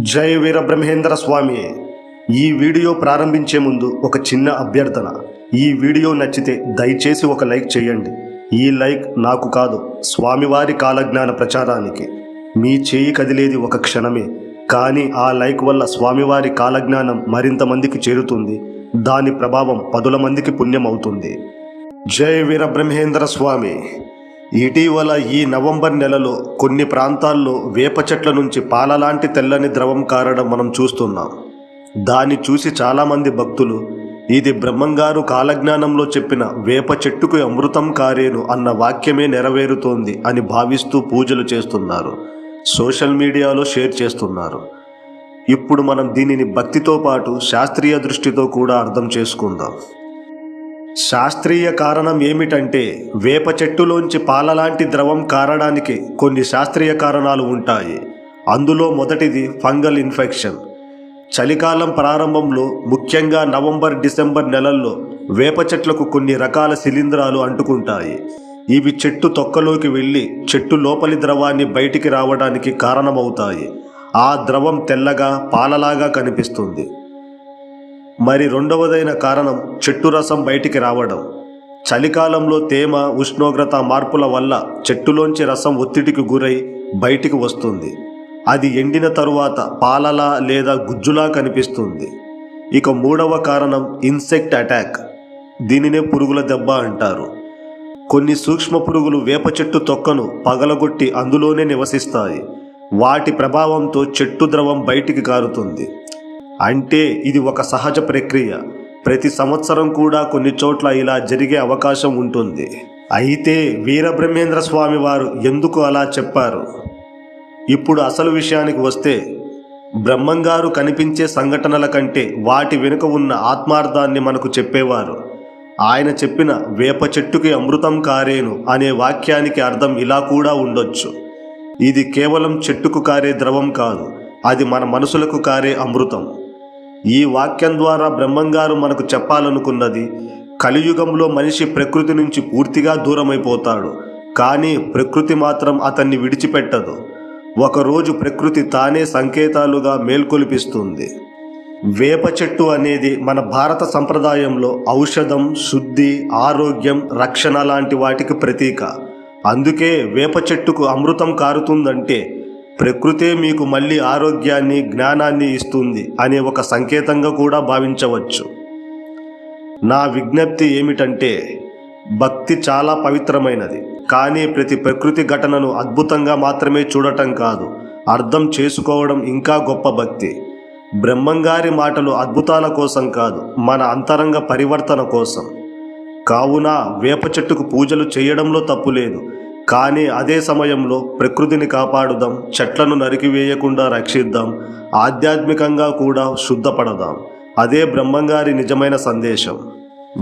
జై వీర బ్రహ్మేంద్ర స్వామి. ఈ వీడియో ప్రారంభించే ముందు ఒక చిన్న అభ్యర్థన. ఈ వీడియో నచ్చితే దయచేసి ఒక లైక్ చేయండి. ఈ లైక్ నాకు కాదు స్వామివారి కాలజ్ఞాన ప్రచారానికి. మీ చేయి కదిలేది ఒక క్షణమే కానీ ఆ లైక్ వల్ల స్వామివారి కాలజ్ఞానం మరింత మందికి చేరుతుంది. దాని ప్రభావం పదుల మందికి పుణ్యం అవుతుంది జై వీర బ్రహ్మేంద్ర స్వామి. ఇటీవల ఈ నవంబర్ నెలలో కొన్ని ప్రాంతాల్లో వేప చెట్ల నుంచి పాలలాంటి తెల్లని ద్రవం కారడం మనం చూస్తున్నాం. దాన్ని చూసి చాలామంది భక్తులు ఇది బ్రహ్మంగారు కాలజ్ఞానంలో చెప్పిన వేప చెట్టుకు అమృతం కారేను అన్న వాక్యమే నెరవేరుతోంది అని భావిస్తూ పూజలు చేస్తున్నారు. సోషల్ మీడియాలో షేర్ చేస్తున్నారు. ఇప్పుడు మనం దీనిని భక్తితో పాటు శాస్త్రీయ దృష్టితో కూడా అర్థం చేసుకుందాం. శాస్త్రీయ కారణం ఏమిటంటే వేప చెట్టులోంచి పాలలాంటి ద్రవం కారడానికి కొన్ని శాస్త్రీయ కారణాలు ఉంటాయి. అందులో మొదటిది ఫంగల్ ఇన్ఫెక్షన్. చలికాలం ప్రారంభంలో ముఖ్యంగా నవంబర్ డిసెంబర్ నెలల్లో వేప చెట్లకు కొన్ని రకాల శిలీంధ్రాలు అంటుకుంటాయి. ఇవి చెట్టు తొక్కలోకి వెళ్ళి చెట్టు లోపలి ద్రవాన్ని బయటికి రావడానికి కారణమవుతాయి. ఆ ద్రవం తెల్లగా పాలలాగా కనిపిస్తుంది. మరి రెండవదైన కారణం చెట్టు రసం బయటికి రావడం. చలికాలంలో తేమ ఉష్ణోగ్రత మార్పుల వల్ల చెట్టులోంచి రసం ఒత్తిడికి గురై బయటికి వస్తుంది. అది ఎండిన తరువాత పాలలా లేదా గుజ్జులా కనిపిస్తుంది. ఇక మూడవ కారణం ఇన్సెక్ట్ అటాక్. దీనినే పురుగుల దెబ్బ అంటారు. కొన్ని సూక్ష్మ పురుగులు వేప చెట్టు తొక్కను పగలగొట్టి అందులోనే నివసిస్తాయి. వాటి ప్రభావంతో చెట్టు ద్రవం బయటికి కారుతుంది అంటే ఇది ఒక సహజ ప్రక్రియ. ప్రతి సంవత్సరం కూడా కొన్ని చోట్ల ఇలా జరిగే అవకాశం ఉంటుంది. అయితే వీరబ్రహ్మేంద్ర స్వామి వారు ఎందుకు అలా చెప్పారు? ఇప్పుడు అసలు విషయానికి వస్తే బ్రహ్మంగారు కనిపించే సంఘటనల కంటే వాటి వెనుక ఉన్న ఆత్మార్థాన్ని మనకు చెప్పేవారు. ఆయన చెప్పిన వేప చెట్టుకి అమృతం కారేను అనే వాక్యానికి అర్థం ఇలా కూడా ఉండొచ్చు. ఇది కేవలం చెట్టుకు కారే ద్రవం కాదు అది మన మనసులకు కారే అమృతం. ఈ వాక్యం ద్వారా బ్రహ్మంగారు మనకు చెప్పాలనుకున్నది కలియుగంలో మనిషి ప్రకృతి నుంచి పూర్తిగా దూరమైపోతాడు కానీ ప్రకృతి మాత్రం అతన్ని విడిచిపెట్టదు. ఒకరోజు ప్రకృతి తానే సంకేతాలుగా మేల్కొలిపిస్తుంది. వేప చెట్టు అనేది మన భారత సంప్రదాయంలో ఔషధం శుద్ధి ఆరోగ్యం రక్షణ లాంటి వాటికి ప్రతీక. అందుకే వేప చెట్టుకు అమృతం కారుతుందంటే ప్రకృతే మీకు మళ్ళీ ఆరోగ్యాన్ని జ్ఞానాన్ని ఇస్తుంది అనే ఒక సంకేతంగా కూడా భావించవచ్చు. నా విజ్ఞప్తి ఏమిటంటే భక్తి చాలా పవిత్రమైనది. కానీ ప్రతి ప్రకృతి ఘటనను అద్భుతంగా మాత్రమే చూడటం కాదు అర్థం చేసుకోవడం ఇంకా గొప్ప భక్తి. బ్రహ్మంగారి మాటలు అద్భుతాల కోసం కాదు మన అంతరంగ పరివర్తన కోసం. కావున వేప చెట్టుకు పూజలు చేయడంలో తప్పు లేదు. కానీ అదే సమయంలో ప్రకృతిని కాపాడుదాం చెట్లను నరికివేయకుండా రక్షిద్దాం ఆధ్యాత్మికంగా కూడా శుద్ధపడదాం. అదే బ్రహ్మంగారి నిజమైన సందేశం.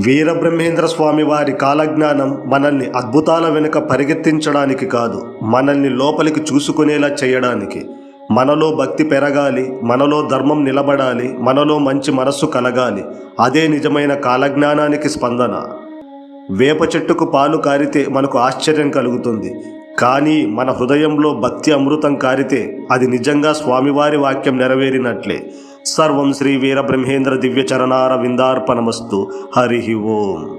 వీరబ్రహ్మేంద్ర స్వామి వారి కాలజ్ఞానం మనల్ని అద్భుతాల వెనుక పరిగెత్తించడానికి కాదు మనల్ని లోపలికి చూసుకునేలా చేయడానికి. మనలో భక్తి పెరగాలి మనలో ధర్మం నిలబడాలి మనలో మంచి మనస్సు కలగాలి అదే నిజమైన కాలజ్ఞానానికి స్పందన. వేప చెట్టుకు పాలు కారితే మనకు ఆశ్చర్యం కలుగుతుంది. కానీ మన హృదయంలో భక్తి అమృతం కారితే అది నిజంగా స్వామివారి వాక్యం నెరవేరినట్లే. సర్వం శ్రీ వీరబ్రహ్మేంద్ర దివ్య చరణార విందార్పణమస్తు. హరి ఓం.